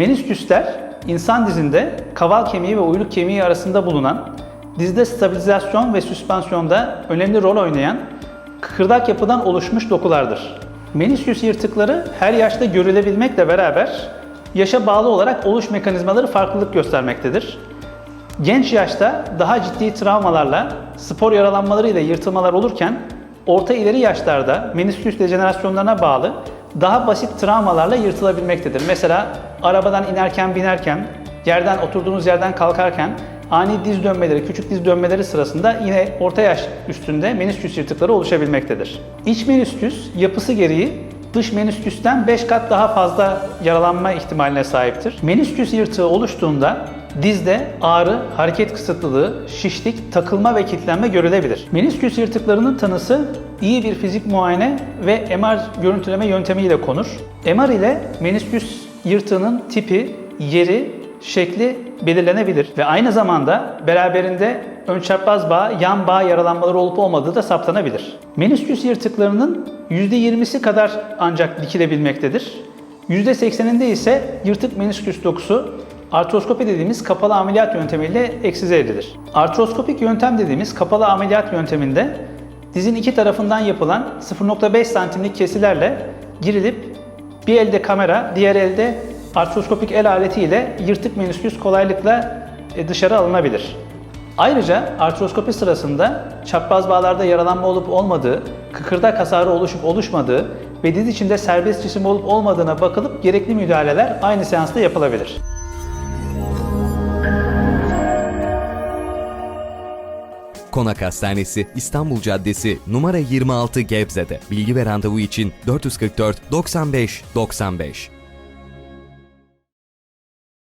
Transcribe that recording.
Menisküsler insan dizinde kaval kemiği ve uyluk kemiği arasında bulunan, dizde stabilizasyon ve süspansiyonda önemli rol oynayan kıkırdak yapıdan oluşmuş dokulardır. Menisküs yırtıkları her yaşta görülebilmekle beraber yaşa bağlı olarak oluş mekanizmaları farklılık göstermektedir. Genç yaşta daha ciddi travmalarla, spor yaralanmalarıyla yırtılmalar olurken orta ileri yaşlarda menisküs dejenerasyonlarına bağlı daha basit travmalarla yırtılabilmektedir. Mesela arabadan inerken binerken, yerden oturduğunuz yerden kalkarken ani diz dönmeleri, küçük diz dönmeleri sırasında yine orta yaş üstünde menisküs yırtıkları oluşabilmektedir. İç menisküs yapısı gereği dış menisküsten 5 kat daha fazla yaralanma ihtimaline sahiptir. Menisküs yırtığı oluştuğunda dizde ağrı, hareket kısıtlılığı, şişlik, takılma ve kilitlenme görülebilir. Menisküs yırtıklarının tanısı iyi bir fizik muayene ve MR görüntüleme yöntemiyle konur. MR ile menisküs yırtığının tipi, yeri, şekli belirlenebilir ve aynı zamanda beraberinde ön çapraz bağ, yan bağ yaralanmaları olup olmadığı da saptanabilir. Menisküs yırtıklarının %20'si kadar ancak dikilebilmektedir. %80'inde ise yırtık menisküs dokusu artroskopi dediğimiz kapalı ameliyat yöntemiyle eksize edilir. Artroskopik yöntem dediğimiz kapalı ameliyat yönteminde dizin iki tarafından yapılan 0.5 santimlik kesilerle girilip bir elde kamera, diğer elde artroskopik el aleti ile yırtık menisküs kolaylıkla e, dışarı alınabilir. Ayrıca artroskopi sırasında çapraz bağlarda yaralanma olup olmadığı, kıkırdak hasarı oluşup oluşmadığı ve diz içinde serbest cisim olup olmadığına bakılıp gerekli müdahaleler aynı seansta yapılabilir. Konak Hastanesi İstanbul Caddesi numara 26 Gebze'de. Bilgi ve randevu için 444 95 95.